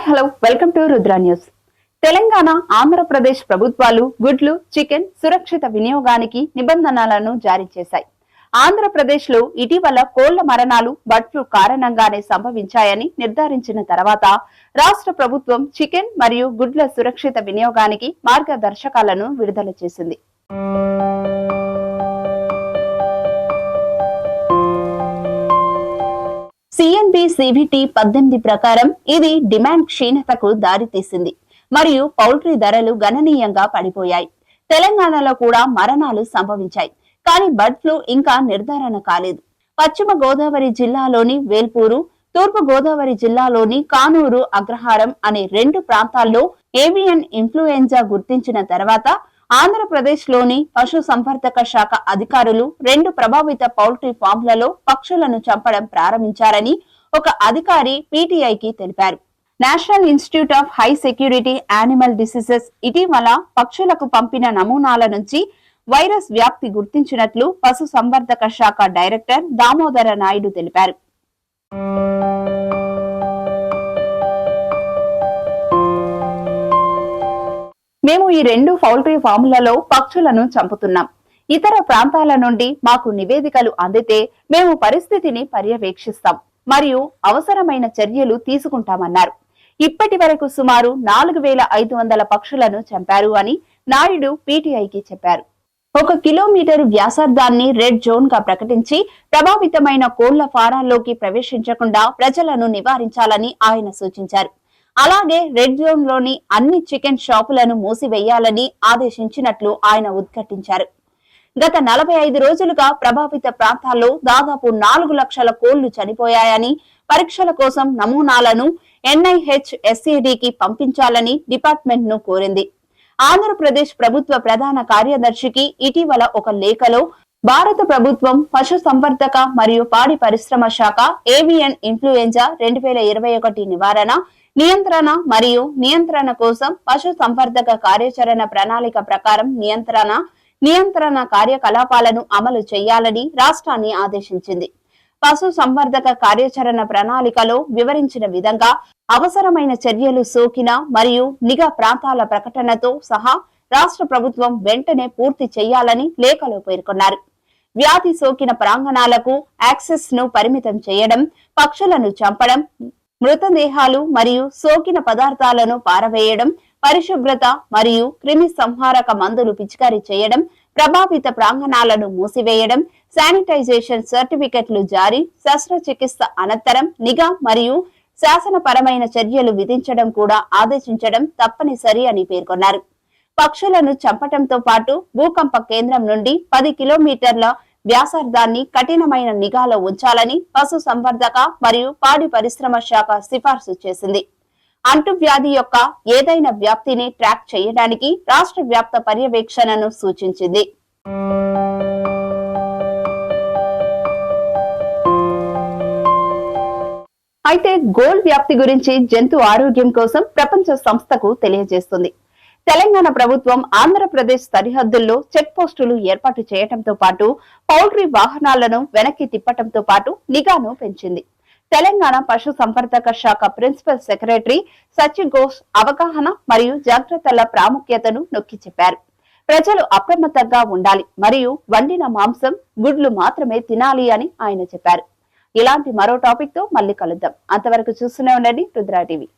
Hi hello welcome to Rudra news. Telangana Andhra Pradesh ప్రభుత్వాలు గుడ్లు chicken సురక్షిత వినియోగానికి నిబంధనలను జారీ చేశాయి. ఆంధ్రప్రదేశ్లో ఇటీవల కోళ్ళ మరణాలు బర్డ్ ఫ్లూ కారణంగానే సంభవించాయని నిర్ధారించిన తర్వాత రాష్ట్ర ప్రభుత్వం చికెన్ మరియు గుడ్ల సురక్షిత వినియోగానికి మార్గదర్శకాలను విడుదల చేసింది. సిఎన్బి సివిటి పద్దెనిమిది ప్రకారం ఇది డిమాండ్ క్షీణతకు దారితీసింది. మరియు పౌల్ట్రీ ధరలు గణనీయంగా పడిపోయాయి. తెలంగాణలో కూడా మరణాలు సంభవించాయి. కానీ బర్డ్ ఫ్లూ ఇంకా నిర్ధారణ కాలేదు. పశ్చిమ గోదావరి జిల్లాలోని వేల్పూరు తూర్పు గోదావరి జిల్లాలోని కానూరు అగ్రహారం అనే రెండు ప్రాంతాల్లో ఏవియన్ ఇన్ఫ్లుయెంజా గుర్తించిన తర్వాత ఆంధ్రప్రదేశ్లోని పశు సంవర్ధక శాఖ అధికారులు రెండు ప్రభావిత పౌల్ట్రీ ఫామ్లలో పక్షులను చంపడం ప్రారంభించారని ఒక అధికారి పీటీఐకి తెలిపారు. National institute of high security animal diseases ఇటీవల పక్షులకు పంపిన నమూనాల నుంచి వైరస్ వ్యాప్తి గుర్తించినట్లు పశు సంవర్ధక శాఖ డైరెక్టర్ దామోదర నాయుడు తెలిపారు. మేము ఈ రెండు పౌల్ట్రీ ఫామ్లలో పక్షులను చంపుతున్నాం. ఇతర ప్రాంతాల నుండి మాకు నివేదికలు అందితే మేము పరిస్థితిని పర్యవేక్షిస్తాం. మరియు అవసరమైన చర్యలు తీసుకుంటామన్నారు. ఇప్పటి వరకు సుమారు నాలుగు వేల ఐదు వందల పక్షులను చంపారు అని నాయుడు పీటీఐకి చెప్పారు. ఒక కిలోమీటరు వ్యాసార్థాన్ని రెడ్ జోన్గా ప్రకటించి ప్రభావితమైన కోళ్ళ ఫారాల్లోకి ప్రవేశించకుండా ప్రజలను నివారించాలని ఆయన సూచించారు. అలాగే రెడ్ జోన్లోని అన్ని చికెన్ షాపులను మూసివేయాలని ఆదేశించినట్లు ఆయన ఉద్ఘాటించారు. గత నలభై ఐదు రోజులుగా ప్రభావిత ప్రాంతాల్లో దాదాపు నాలుగు లక్షల కోళ్ళు చనిపోయాయని పరీక్షల కోసం నమూనాలను ఎన్ఐహెచ్ ఎస్సీడీకి పంపించాలని డిపార్ట్మెంట్ను కోరింది. ఆంధ్రప్రదేశ్ ప్రభుత్వ ప్రధాన కార్యదర్శికి ఇటీవల ఒక లేఖలో భారత ప్రభుత్వం పశు సంవర్ధక మరియు పాడి పరిశ్రమ శాఖ ఏవియన్ ఇన్ఫ్లుయెంజా రెండు వేల ఇరవై ఒకటి నివారణ నియంత్రణ మరియు నియంత్రణ కోసం పశు సంవర్ధక కార్యాచరణ ప్రణాళిక ప్రకారం నియంత్రణ నియంత్రణ కార్యకలాపాలను అమలు చేయాలని రాష్ట్రాన్ని ఆదేశించింది. పశు సంవర్ధక కార్యాచరణ ప్రణాళికలో వివరించిన విధంగా అవసరమైన చర్యలు సోకిన మరియు నిఘా ప్రాంతాల ప్రకటనతో సహా రాష్ట్ర ప్రభుత్వం వెంటనే పూర్తి చేయాలని లేఖలో పేర్కొన్నారు. వ్యాధి సోకిన ప్రాంగణాలకు యాక్సెస్ను పరిమితం చేయడం పక్షులను చంపడం మృతదేహాలు మరియు సోకిన పదార్థాలను పారవేయడం పరిశుభ్రత మరియు క్రిమి సంహారక మందులు పిచికారీ చేయడం ప్రభావిత ప్రాంగణాలను మూసివేయడం శానిటైజేషన్ సర్టిఫికెట్లు జారీ శస్త్రచికిత్స అనంతరం నిఘా మరియు శాసనపరమైన చర్యలు విధించడం కూడా ఆదేశించడం తప్పనిసరి అని పేర్కొన్నారు. పక్షులను చంపటంతో పాటు భూకంప కేంద్రం నుండి పది కిలోమీటర్ల వ్యాసార్థాన్ని కఠినమైన నిఘాలో ఉంచాలని పశు సంవర్ధక మరియు పాడి పరిశ్రమ శాఖ సిఫార్సు చేసింది. అంటువ్యాధి యొక్క ఏదైనా వ్యాప్తిని ట్రాక్ చేయడానికి రాష్ట్ర వ్యాప్త పర్యవేక్షణను సూచించింది. అయితే గోల్ వ్యాప్తి గురించి జంతు ఆరోగ్యం కోసం ప్రపంచ సంస్థకు తెలియజేస్తుంది. తెలంగాణ ప్రభుత్వం ఆంధ్రప్రదేశ్ సరిహద్దుల్లో చెక్ పోస్టులు ఏర్పాటు చేయడంతో పాటు పౌల్ట్రీ వాహనాలను వెనక్కి తిప్పటంతో పాటు నిఘాను పెంచింది. తెలంగాణ పశు సంవర్ధక శాఖ ప్రిన్సిపల్ సెక్రటరీ సచిన్ ఘోష్ అవగాహన మరియు జాగ్రత్తల ప్రాముఖ్యతను నొక్కి చెప్పారు. ప్రజలు అప్రమత్తంగా ఉండాలి మరియు వండిన మాంసం గుడ్లు మాత్రమే తినాలి అని ఆయన చెప్పారు. ఇలాంటి మరో టాపిక్తో మళ్ళీ కలుద్దాం. అంతవరకు చూస్తూనే ఉండండి రుద్రా టీవీ.